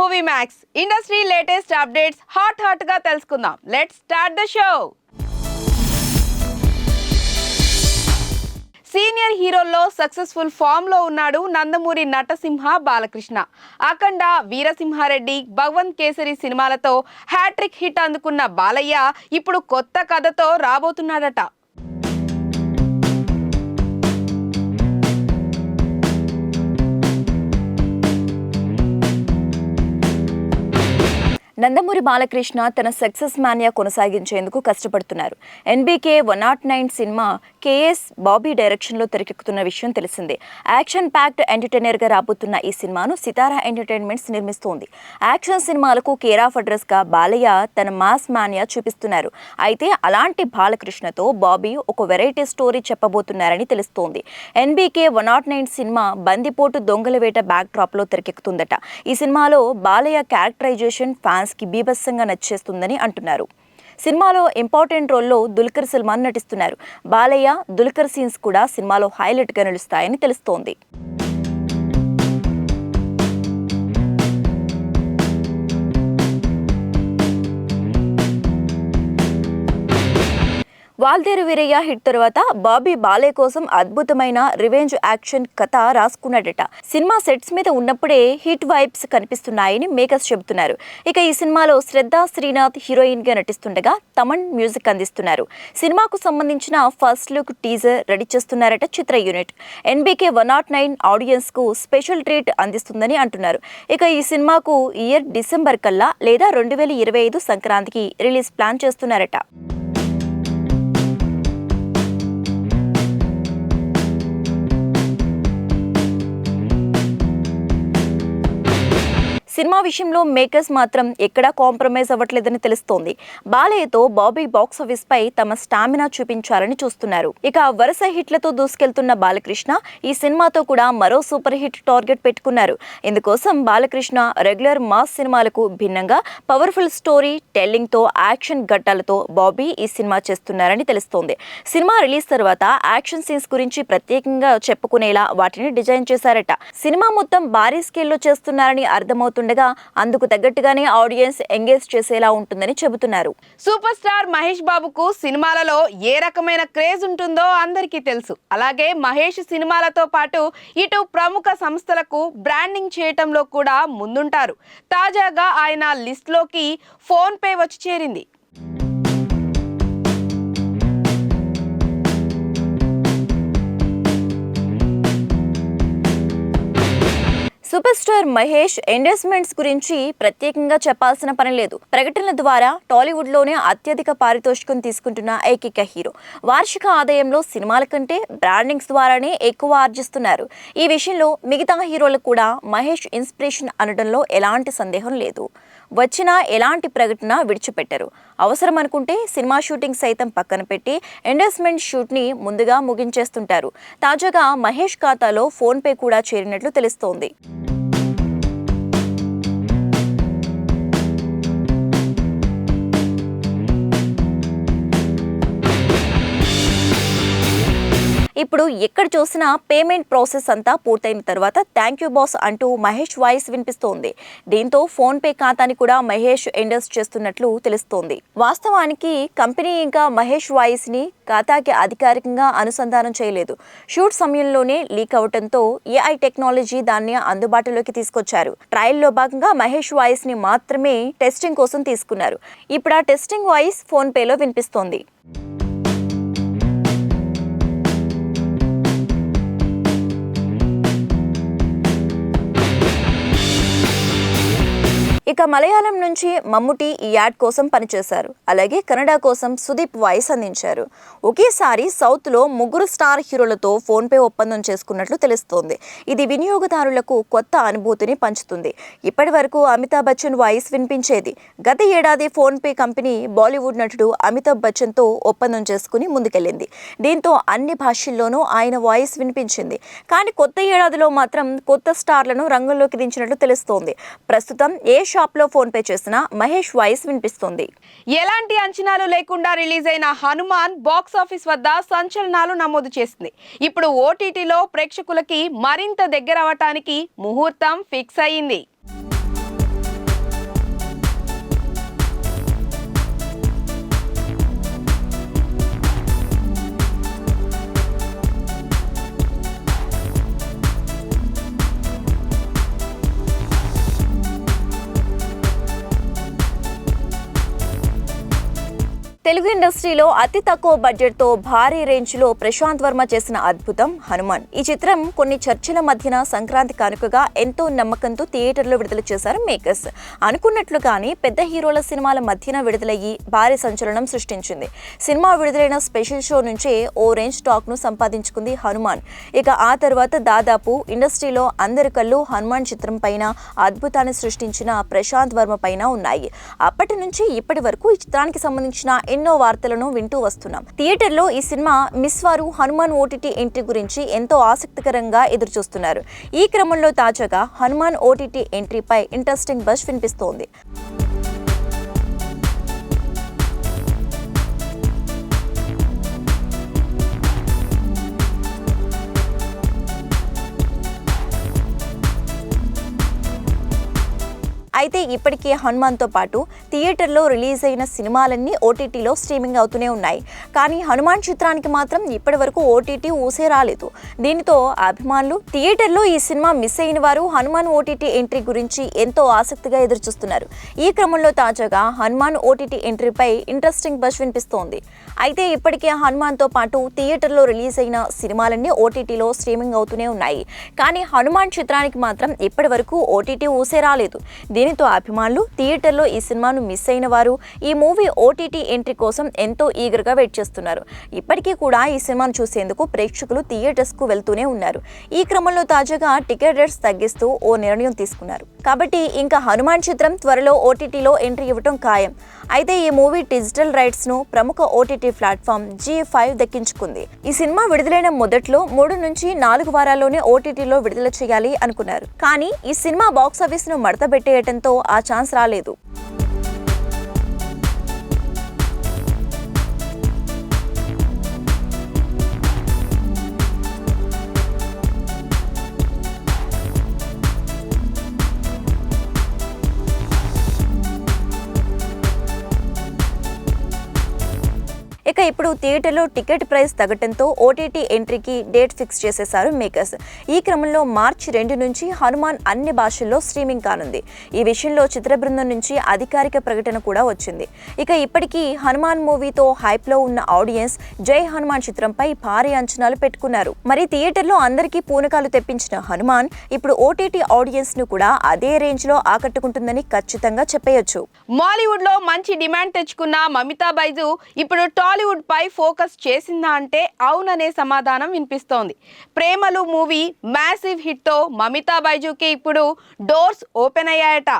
Movie max industry latest updates hot హాట్గా తెలుసుకుందాం. Let's start the show senior హీరోల్లో successful ఫామ్లో ఉన్నాడు నందమూరి నటసింహ బాలకృష్ణ. అఖండ వీరసింహారెడ్డి భగవంత్ కేసరి సినిమాలతో హ్యాట్రిక్ హిట్ అందుకున్న బాలయ్య ఇప్పుడు కొత్త కథతో రాబోతున్నాడట. నందమూరి బాలకృష్ణ తన సక్సెస్ మాన్యా కొనసాగించేందుకు కష్టపడుతున్నారు. NBK one nought nine cinema KS Bobby డైరెక్షన్లో తెరకెక్కుతున్న విషయం తెలిసిందే. యాక్షన్ ప్యాక్డ్ ఎంటర్టైనర్గా రాబోతున్న ఈ సినిమాను సితారా ఎంటర్టైన్మెంట్స్ నిర్మిస్తోంది. యాక్షన్ సినిమాలకు కేర్ ఆఫ్ అడ్రస్గా బాలయ్య తన మాస్ మాన్యా చూపిస్తున్నారు. అయితే అలాంటి బాలకృష్ణతో బాబీ ఒక వెరైటీ స్టోరీ చెప్పబోతున్నారని తెలుస్తోంది. NBK one nought nine cinema బందిపోటు దొంగల వేట బ్యాక్ డ్రాప్లో తెరకెక్కుతుందట. ఈ సినిమాలో బాలయ్య క్యారెక్టరైజేషన్ ఫ్యాన్స్ ఫ్యాన్స్కి బీభత్సంగా నచ్చేస్తుందని అంటున్నారు. సినిమాలో ఇంపార్టెంట్ రోల్లో దుల్కర్ సల్మాన్ నటిస్తున్నారు. బాలయ్య దుల్కర్ సీన్స్ కూడా సినిమాలో హైలైట్గా నిలుస్తాయని తెలుస్తోంది. వాల్దేరు వీరయ్య హిట్ తర్వాత బాబీ బాలే కోసం అద్భుతమైన రివెంజ్ యాక్షన్ కథ రాసుకున్నాడట. సినిమా సెట్స్ మీద ఉన్నప్పుడే హిట్ వైబ్స్ కనిపిస్తున్నాయని మేకర్స్ చెబుతున్నారు. ఇక ఈ సినిమాలో శ్రద్ధ శ్రీనాథ్ హీరోయిన్గా నటిస్తుండగా తమన్ మ్యూజిక్ అందిస్తున్నారు. సినిమాకు సంబంధించిన ఫస్ట్ లుక్ టీజర్ రెడీ చేస్తున్నారట చిత్ర unit. NBK one nought nine ఆడియన్స్కు special treat అందిస్తుందని అంటున్నారు. ఇక ఈ సినిమాకు ఇయర్ డిసెంబర్ కల్లా లేదా రెండు వేల ఇరవై ఐదు సంక్రాంతికి రిలీజ్ ప్లాన్ చేస్తున్నారట. సినిమా విషయంలో మేకర్స్ మాత్రం ఎక్కడా కాంప్రమైజ్ అవ్వట్లేదని తెలుస్తోంది. బాలయ్యతో బాబీ బాక్స్ ఆఫీస్ పై తమ స్టామినా చూపించాలని చూస్తున్నారు. ఇక వరుస హిట్లతో దూసుకెళ్తున్న బాలకృష్ణ ఈ సినిమాతో కూడా మరో సూపర్ హిట్ టార్గెట్ పెట్టుకున్నారు. ఇందుకోసం బాలకృష్ణ రెగ్యులర్ మాస్ సినిమాలకు భిన్నంగా పవర్ఫుల్ స్టోరీ టెల్లింగ్తో యాక్షన్ ఘట్టాలతో బాబీ ఈ సినిమా చేస్తున్నారని తెలుస్తోంది. సినిమా రిలీజ్ తర్వాత యాక్షన్ సీన్స్ గురించి ప్రత్యేకంగా చెప్పుకునేలా వాటిని డిజైన్ చేశారట. సినిమా మొత్తం భారీ స్కేల్లో చేస్తున్నారని అర్థమవుతుండగా అందుకు తగ్గట్టుగానే ఆడియన్స్ ఎంగేజ్ చేసేలా ఉంటుందని చెబుతున్నారు. సూపర్ స్టార్ మహేష్ బాబుకు సినిమాలలో ఏ రకమైన క్రేజ్ ఉంటుందో అందరికీ తెలుసు. అలాగే మహేష్ సినిమాలతో పాటు ఇటు ప్రముఖ సంస్థలకు బ్రాండింగ్ చేయటంలో కూడా ముందుంటారు. తాజాగా ఆయన లిస్ట్లోకి ఫోన్ పే వచ్చి చేరింది. సూపర్ స్టార్ మహేష్ ఎండోస్మెంట్స్ గురించి ప్రత్యేకంగా చెప్పాల్సిన పని లేదు. ప్రకటనల ద్వారా టాలీవుడ్లోనే అత్యధిక పారితోషికం తీసుకుంటున్న ఏకైక హీరో. వార్షిక ఆదాయంలో సినిమాల కంటే బ్రాండింగ్స్ ద్వారానే ఎక్కువ ఆర్జిస్తున్నారు. ఈ విషయంలో మిగతా హీరోలు కూడా మహేష్ ఇన్స్పిరేషన్ అనడంలో ఎలాంటి సందేహం లేదు. వచ్చిన ఎలాంటి ప్రకటన విడిచిపెట్టరు. అవసరం అనుకుంటే సినిమా షూటింగ్ సైతం పక్కన పెట్టి ఎండోస్మెంట్ షూట్ని ముందుగా ముగించేస్తుంటారు. తాజాగా మహేష్ ఖాతాలో ఫోన్పే కూడా చేరినట్లు తెలుస్తోంది. ఇప్పుడు ఎక్కడ చూసినా పేమెంట్ ప్రాసెస్ అంతా పూర్తయిన తర్వాత థ్యాంక్ యూ బాస్ అంటూ మహేష్ వాయిస్ వినిపిస్తోంది. దీంతో ఫోన్పే ఖాతాని కూడా మహేష్ ఎండర్స్ చేస్తున్నట్లు తెలుస్తోంది. వాస్తవానికి కంపెనీ ఇంకా మహేష్ వాయిస్ని ఖాతాకి అధికారికంగా అనుసంధానం చేయలేదు. షూట్ సమయంలోనే లీక్ అవడంతో ఏఐ టెక్నాలజీ దాన్ని అందుబాటులోకి తీసుకొచ్చారు. ట్రయల్లో భాగంగా మహేష్ వాయిస్ని మాత్రమే టెస్టింగ్ కోసం తీసుకున్నారు. ఇప్పుడు ఆ టెస్టింగ్ వాయిస్ ఫోన్పేలో వినిపిస్తోంది. ఇక మలయాళం నుంచి మమ్ముటి ఈ యాడ్ కోసం పనిచేశారు. అలాగే కన్నడ కోసం సుదీప్ వాయిస్ అందించారు. ఒకేసారి సౌత్లో ముగ్గురు స్టార్ హీరోలతో ఫోన్పే ఒప్పందం చేసుకున్నట్లు తెలుస్తోంది. ఇది వినియోగదారులకు కొత్త అనుభూతిని పంచుతుంది. ఇప్పటి వరకు అమితాబ్ బచ్చన్ వాయిస్ వినిపించేది. గత ఏడాది ఫోన్పే కంపెనీ బాలీవుడ్ నటుడు అమితాబ్ బచ్చన్తో ఒప్పందం చేసుకుని ముందుకెళ్ళింది. దీంతో అన్ని భాషల్లోనూ ఆయన వాయిస్ వినిపించింది. కానీ కొత్త ఏడాదిలో మాత్రం కొత్త స్టార్లను రంగంలోకి దించినట్లు తెలుస్తోంది. ప్రస్తుతం ఏ షాప్లో ఫోన్పే చేసిన మహేష్ వాయిస్ వినిపిస్తుంది. ఎలాంటి అంచనాలు లేకుండా రిలీజ్ అయిన హనుమాన్ బాక్స్ ఆఫీస్ వద్ద సంచలనాలు నమోదు చేసింది. ఇప్పుడు ఓటీటీలో ప్రేక్షకులకి మరింత దగ్గర అవటానికి ముహూర్తం ఫిక్స్ అయ్యింది. తెలుగు ఇండస్ట్రీలో అతి తక్కువ బడ్జెట్తో భారీ రేంజ్లో ప్రశాంత్ వర్మ చేసిన అద్భుతం హనుమాన్. ఈ చిత్రం కొన్ని చర్చల మధ్యన సంక్రాంతి కానుకగా ఎంతో నమ్మకంతో థియేటర్లో విడుదల చేశారు మేకర్స్. అనుకున్నట్లుగానే పెద్ద హీరోల సినిమాల మధ్యన విడుదలయ్యి భారీ సంచలనం సృష్టించింది. సినిమా విడుదలైన స్పెషల్ షో నుంచే ఓ రేంజ్ టాక్ను సంపాదించుకుంది హనుమాన్. ఇక ఆ తర్వాత దాదాపు ఇండస్ట్రీలో అందరి కళ్ళు హనుమాన్ చిత్రం పైన అద్భుతాన్ని సృష్టించిన ప్రశాంత్ వర్మ పైన ఉన్నాయి. అప్పటి నుంచి ఇప్పటి వరకు ఈ చిత్రానికి సంబంధించిన ఎన్నో వార్తలను వింటూ వస్తున్నాం. థియేటర్లో ఈ సినిమా మిస్ వారు హనుమాన్ ఓటీటీ ఎంట్రీ గురించి ఎంతో ఆసక్తికరంగా ఎదురుచూస్తున్నారు. ఈ క్రమంలో తాజాగా హనుమాన్ ఓటీటీ ఎంట్రీపై ఇంట్రెస్టింగ్ బజ్ వినిపిస్తోంది. అయితే ఇప్పటికే హనుమాన్తో పాటు థియేటర్లో రిలీజ్ అయిన సినిమాలన్నీ ఓటీటీలో స్ట్రీమింగ్ అవుతూనే ఉన్నాయి. కానీ హనుమాన్ చిత్రానికి మాత్రం ఇప్పటి వరకు ఓటీటీ ఊసే రాలేదు. దీనితో అభిమానులు థియేటర్లో ఈ సినిమా మిస్ అయిన వారు హనుమాన్ ఓటీటీ ఎంట్రీ గురించి ఎంతో ఆసక్తిగా ఎదురుచూస్తున్నారు. ఈ క్రమంలో తాజాగా హనుమాన్ ఓటీటీ ఎంట్రీపై ఇంట్రెస్టింగ్ బస్ వినిపిస్తోంది. అయితే ఇప్పటికే హనుమాన్తో పాటు థియేటర్లో రిలీజ్ అయిన సినిమాలన్నీ ఓటీటీలో స్ట్రీమింగ్ అవుతూనే ఉన్నాయి. కానీ హనుమాన్ చిత్రానికి మాత్రం ఇప్పటి వరకు ఓటీటీ ఊసే రాలేదు. దీనితో అభిమానులు థియేటర్లో ఈ సినిమాను మిస్ అయిన వారు? ఈ మూవీ ఓటీటీ ఎంట్రీ కోసం ఎంతో ఈగర్గా వెయిట్ చేస్తున్నారు. ఇప్పటికీ కూడా ఈ సినిమాను చూసేందుకు ప్రేక్షకులు థియేటర్స్కు వెళ్తూనే ఉన్నారు. ఈ క్రమంలో తాజాగా టికెట్ రేట్స్ తగ్గిస్తూ ఓ నిర్ణయం తీసుకున్నారు. కాబట్టి ఇంకా హనుమాన్ చిత్రం త్వరలో ఓటీటీలో ఎంట్రీ ఇవ్వటం ఖాయం. అయితే ఈ మూవీ డిజిటల్ రైట్స్ను ప్రముఖ ఓటీటీ ప్లాట్ఫామ్ జీ ఫైవ్ దక్కించుకుంది. ఈ సినిమా విడుదలైన మొదట్లో మూడు నుంచి నాలుగు వారాల్లోనే ఓటీటీలో విడుదల చేయాలి అనుకున్నారు. కానీ ఈ సినిమా బాక్సాఫీస్ను మడత పెట్టేయటంతో ఆ ఛాన్స్ రాలేదు. ఇక ఇప్పుడు థియేటర్లో టికెట్ ప్రైస్ తగ్గటంతో ఓటీటీ ఎంట్రీకి డేట్ ఫిక్స్ చేసేశారు మేకర్స్. ఈ క్రమంలో మార్చి రెండు నుంచి హనుమాన్ అన్ని భాషల్లో స్ట్రీమింగ్ కానుంది. ఈ విషయంలో చిత్ర బృందం నుంచి అధికారిక ప్రకటన కూడా వచ్చింది. ఇక ఇప్పటికీ హనుమాన్ మూవీతో హైప్లో ఉన్న ఆడియన్స్ జై హనుమాన్ చిత్రంపై భారీ అంచనాలు పెట్టుకున్నారు. మరి థియేటర్లో అందరికీ పూనకాలు తెప్పించిన హనుమాన్ ఇప్పుడు ఓటీటీ ఆడియన్స్ను కూడా అదే రేంజ్లో ఆకట్టుకుంటుందని ఖచ్చితంగా చెప్పేయొచ్చు. మాలీవుడ్లో మంచి డిమాండ్ తెచ్చుకున్న మమితా బైజు ఇప్పుడు టాలీవుడ్ పై ఫోకస్ చేసిందా అంటే అవుననే సమాధానం వినిపిస్తోంది. ప్రేమలు మూవీ మ్యాసివ్ హిట్తో మమితా బైజుకి ఇప్పుడు doors open అయ్యాయట.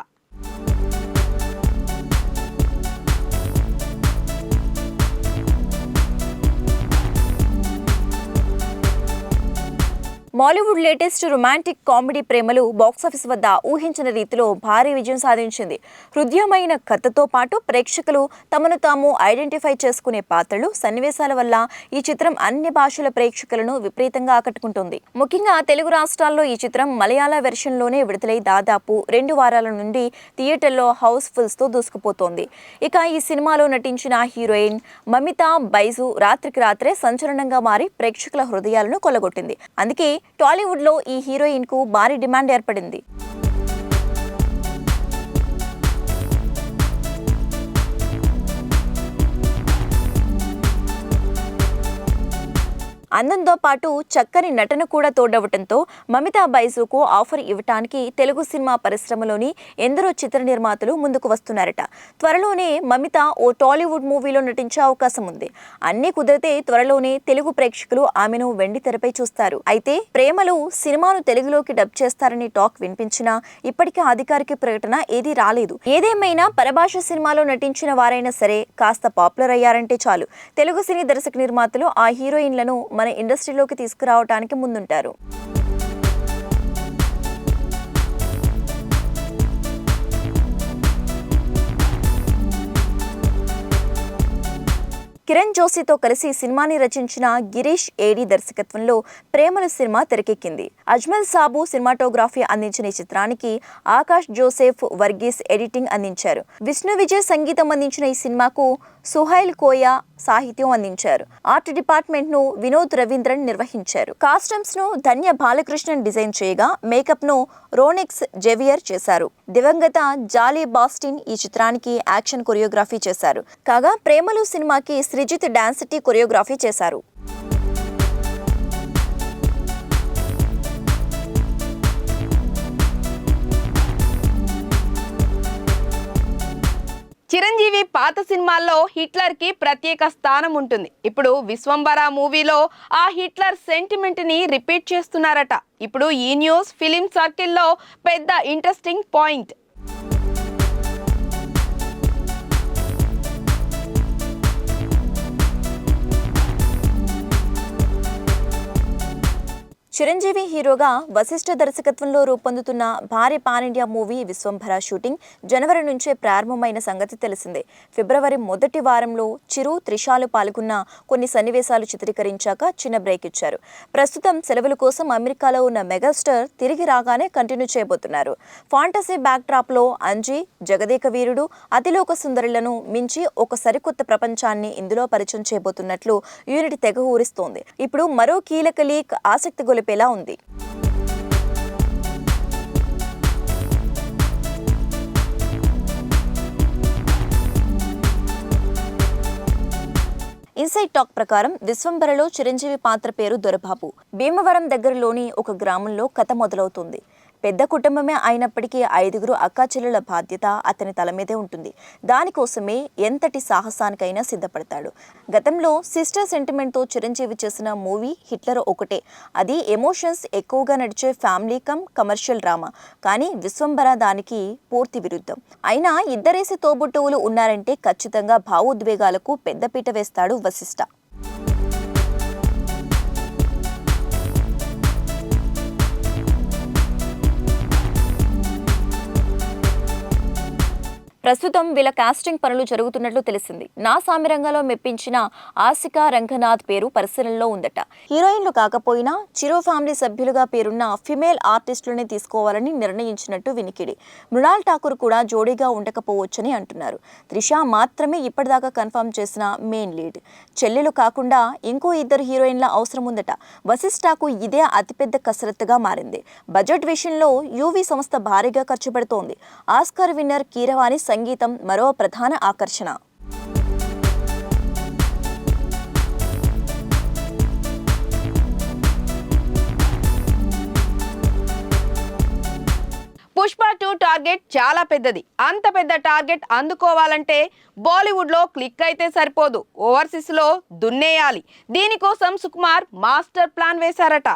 Mollywood latest romantic comedy Premalu box office వద్ద ఊహించిన రీతిలో భారీ విజయం సాధించింది. హృదయమైన కథతో పాటు ప్రేక్షకులు తమను తాము ఐడెంటిఫై చేసుకునే పాత్రలు సన్నివేశాల వల్ల ఈ చిత్రం అన్ని భాషల ప్రేక్షకులను విపరీతంగా ఆకట్టుకుంటుంది. ముఖ్యంగా తెలుగు రాష్ట్రాల్లో ఈ చిత్రం మలయాళ వెర్షన్లోనే విడుదలై దాదాపు రెండు వారాల నుండి థియేటర్లో హౌస్ఫుల్స్తో దూసుకుపోతోంది. ఇక ఈ సినిమాలో నటించిన హీరోయిన్ మమితా బైజు రాత్రికి రాత్రే సంచలనంగా మారి ప్రేక్షకుల హృదయాలను కొల్లగొట్టింది. అందుకే టాలీవుడ్లో ఈ హీరోయిన్కు భారీ డిమాండ్ ఏర్పడింది. అందంతో పాటు చక్కని నటన కూడా తోడవటంతో మమితా బైజుకు ఆఫర్ ఇవ్వటానికి తెలుగు సినిమా పరిశ్రమలోని ఎందరో చిత్ర నిర్మాతలు ముందుకు వస్తున్నారట. త్వరలోనే మమిత ఓ టాలీవుడ్ మూవీలో నటించే అవకాశం ఉంది. అన్నీ కుదిరితే త్వరలోనే తెలుగు ప్రేక్షకులు ఆమెను వెండి తెరపై చూస్తారు. అయితే ప్రేమలు సినిమాను తెలుగులోకి డబ్ చేస్తారని టాక్ వినిపించినా ఇప్పటికీ అధికారిక ప్రకటన ఏదీ రాలేదు. ఏదేమైనా పరభాష సినిమాలో నటించిన వారైనా సరే కాస్త పాపులర్ అయ్యారంటే చాలు. తెలుగు సినీ దర్శక నిర్మాతలు ఆ హీరోయిన్లను మన ఇండస్ట్రీలోకి తీసుకురావడానికి ముందుంటారు. కిరణ్ జోషితో కలిసి సినిమాని రచించిన గిరీష్ ఏడి దర్శకత్వంలో ప్రేమల సినిమా తెరకెక్కింది. అజ్మల్ సాబు సినిమాటోగ్రఫీ అందించిన ఈ చిత్రానికి ఆకాష్ జోసెఫ్ వర్గీస్ ఎడిటింగ్ అందించారు. విష్ణు విజయ్ సంగీతం అందించిన ఈ సినిమాకు సుహైల్ కోయా సాహిత్యం అందించారు. ఆర్ట్ డిపార్ట్మెంట్ను వినోద్ రవీంద్రన్ నిర్వహించారు. కాస్ట్యూమ్స్ను ధన్య బాలకృష్ణన్ డిజైన్ చేయగా మేకప్ను రోనిక్స్ జెవియర్ చేశారు. దివంగత జాలీ బాస్టిన్ ఈ చిత్రానికి యాక్షన్ కొరియోగ్రఫీ చేశారు. కాగా ప్రేమలు సినిమాకి సృజిత్ డాన్సిటీ కొరియోగ్రఫీ చేశారు. చిరంజీవి పాత సినిమాల్లో హిట్లర్కి ప్రత్యేక స్థానం ఉంటుంది. ఇప్పుడు విశ్వంబర మూవీలో ఆ హిట్లర్ సెంటిమెంట్ని రిపీట్ చేస్తున్నారట. ఇప్పుడు ఈ న్యూస్ ఫిలిం సర్కిల్లో పెద్ద ఇంట్రెస్టింగ్ పాయింట్. చిరంజీవి హీరోగా వశిష్ఠ దర్శకత్వంలో రూపొందుతున్న భారీ pan India movie Vishwambhara shooting జనవరి నుంచే ప్రారంభమైన సంగతి తెలిసిందే. ఫిబ్రవరి మొదటి వారంలో చిరు త్రిషాలు పాల్గొన్న కొన్ని సన్నివేశాలు చిత్రీకరించాక చిన్న బ్రేక్ ఇచ్చారు. ప్రస్తుతం సెలవుల కోసం అమెరికాలో ఉన్న మెగాస్టార్ తిరిగి రాగానే కంటిన్యూ చేయబోతున్నారు. ఫాంటసీ బ్యాక్లో అంజీ జగదేక వీరుడు అతిలోక సుందరులను మించి ఒక సరికొత్త ప్రపంచాన్ని ఇందులో పరిచయం చేయబోతున్నట్లు యూనిట్ తెగ ఊరిస్తోంది. ఇప్పుడు మరో కీలక లీక్ ఆసక్తి గొలిపేలా ఉంది. ఇన్సైడ్ టాక్ ప్రకారం విశ్వంబరలో చిరంజీవి పాత్ర పేరు దొరబాబు. భీమవరం దగ్గరలోని ఒక గ్రామంలో కథ మొదలవుతుంది. పెద్ద కుటుంబమే అయినప్పటికీ ఐదుగురు అక్కాచెల్లెల బాధ్యత అతని తల మీదే ఉంటుంది. దానికోసమే ఎంతటి సాహసానికైనా సిద్ధపడతాడు. గతంలో సిస్టర్ సెంటిమెంట్తో చిరంజీవి చేసిన మూవీ హిట్లర్ ఒకటే. అది ఎమోషన్స్ ఎక్కువగా నడిచే ఫ్యామిలీ కమ్ కమర్షియల్ డ్రామా. కానీ విశ్వంబర దానికి పూర్తి విరుద్ధం. అయినా ఇద్దరేసి తోబుట్టువులు ఉన్నారంటే ఖచ్చితంగా భావోద్వేగాలకు పెద్దపీట వేస్తాడు వశిష్ఠ ప్రస్తుతం వీళ్ళ కాస్టింగ్ పనులు జరుగుతున్నట్లు తెలిసింది. నా సామిరంగంలో మెప్పించిన ఆసికా రంగనాథ్ పేరు పరిశీలనలో ఉందట. హీరోయిన్లు కాకపోయినా చిరో ఫ్యామిలీ సభ్యులుగా పేరున్న ఫిమేల్ ఆర్టిస్టులనే తీసుకోవాలని నిర్ణయించినట్టు వినికిడి. మృణాల్ ఠాకూర్ కూడా జోడీగా ఉండకపోవచ్చని అంటున్నారు. త్రిష మాత్రమే ఇప్పటిదాకా కన్ఫర్మ్ చేసిన మెయిన్ లీడ్. చెల్లెలు కాకుండా ఇంకో ఇద్దరు హీరోయిన్ల అవసరం ఉందట. వశిష్ఠకు ఇదే అతిపెద్ద కసరత్తుగా మారింది. బడ్జెట్ విషయంలో యూవీ సంస్థ భారీగా ఖర్చు పెడుతోంది. ఆస్కార్ విన్నర్ కీరవాణి సంగీతం మరో ప్రధాన ఆకర్షణ. పుష్ప టూ టార్గెట్ చాలా పెద్దది. అంత పెద్ద టార్గెట్ అందుకోవాలంటే బాలీవుడ్లో క్లిక్ అయితే సరిపోదు. ఓవర్సీస్లో దున్నేయాలి. దీనికోసం సుకుమార్ మాస్టర్ ప్లాన్ వేశారట.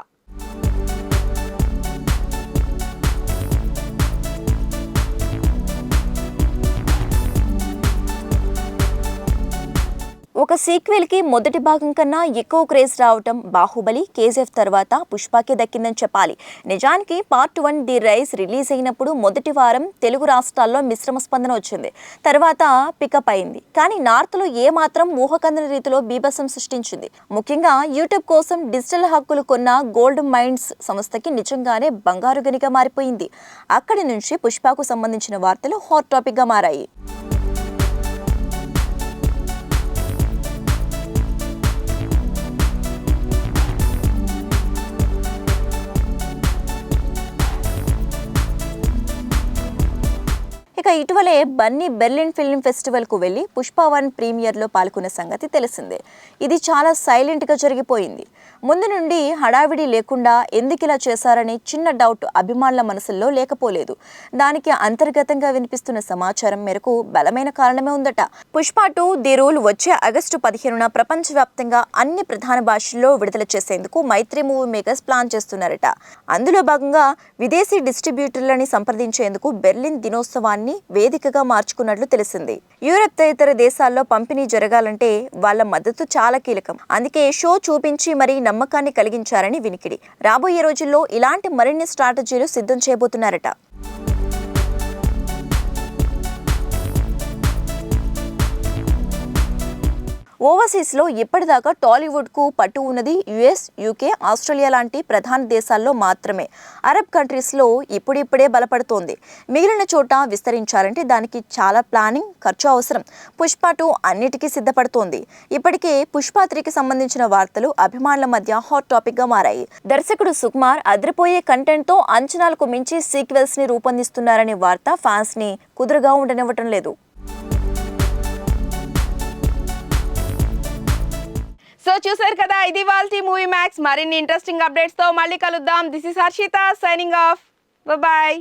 ఒక సీక్వెల్కి మొదటి భాగం కన్నా ఎక్కువ క్రేజ్ రావటం బాహుబలి కేజీఎఫ్ తర్వాత పుష్పకి దక్కిందని చెప్పాలి. నిజానికి part one the rise release అయినప్పుడు మొదటి వారం తెలుగు రాష్ట్రాల్లో మిశ్రమ స్పందన వచ్చింది. తర్వాత పికప్ అయింది. కానీ నార్త్లో ఏ మాత్రం ఊహకందని రీతిలో బీభత్సం సృష్టించింది. ముఖ్యంగా యూట్యూబ్ కోసం డిజిటల్ హక్కులు కొన్న గోల్డ్ మైండ్స్ సంస్థకి నిజంగానే బంగారు గనిగా మారిపోయింది. అక్కడి నుంచి పుష్పకు సంబంధించిన వార్తలు హాట్ టాపిక్గా మారాయి. ఇక ఇటీవలే బన్నీ బెర్లిన్ ఫిల్మ్ ఫెస్టివల్కు వెళ్ళి పుష్ప వన్ ప్రీమియర్లో పాల్గొన్న సంగతి తెలిసిందే. ఇది చాలా సైలెంట్గా జరిగిపోయింది. ముందు నుండి హడావిడి లేకుండా ఎందుకు ఇలా చిన్న డౌట్ అభిమానుల మనసుల్లో లేకపోలేదు. దానికి అంతర్గతంగా వినిపిస్తున్న సమాచారం మేరకు బలమైన కారణమే ఉందట. పుష్ప టూ ది రూల్ వచ్చే ఆగస్టు పదిహేనున ప్రపంచవ్యాప్తంగా అన్ని ప్రధాన భాషల్లో విడుదల చేసేందుకు మైత్రి మూవీ మేకర్స్ ప్లాన్ చేస్తున్నారట. అందులో భాగంగా విదేశీ డిస్ట్రిబ్యూటర్లని సంప్రదించేందుకు బెర్లిన్ దినోత్సవాన్ని వేదికగా మార్చుకున్నట్లు తెలిసింది. యూరప్ తదితర దేశాల్లో పంపిణీ జరగాలంటే వాళ్ళ మద్దతు చాలా కీలకం. అందుకే షో చూపించి మరీ నమ్మకాన్ని కలిగించారని వినికిడి. రాబోయే రోజుల్లో ఇలాంటి మరిన్ని స్ట్రాటజీలు సిద్ధం చేయబోతున్నారట. ఓవర్సీస్లో ఇప్పటిదాకా టాలీవుడ్కు పట్టు ఉన్నది యుఎస్ యూకే ఆస్ట్రేలియా లాంటి ప్రధాన దేశాల్లో మాత్రమే. అరబ్ కంట్రీస్లో ఇప్పుడిప్పుడే బలపడుతోంది. మిగిలిన చోట విస్తరించాలంటే దానికి చాలా ప్లానింగ్ ఖర్చు అవసరం. పుష్ప టూ అన్నిటికీ సిద్ధపడుతోంది. ఇప్పటికే పుష్ప త్రీకి సంబంధించిన వార్తలు అభిమానుల మధ్య హాట్ టాపిక్గా మారాయి. దర్శకుడు సుకుమార్ అదిరిపోయే కంటెంట్తో అంచనాలకు మించి సీక్వెల్స్ని రూపొందిస్తున్నారనే వార్త ఫ్యాన్స్ని కుదురుగా ఉండనివ్వటం లేదు. సో చూసారు కదా ఇది వాళ్ళ మూవీ మ్యాక్స్ మరిన్ని ఇంట్రెస్టింగ్ అప్డేట్స్తో మళ్ళీ కలుద్దాం. This is Harshitha signing off bye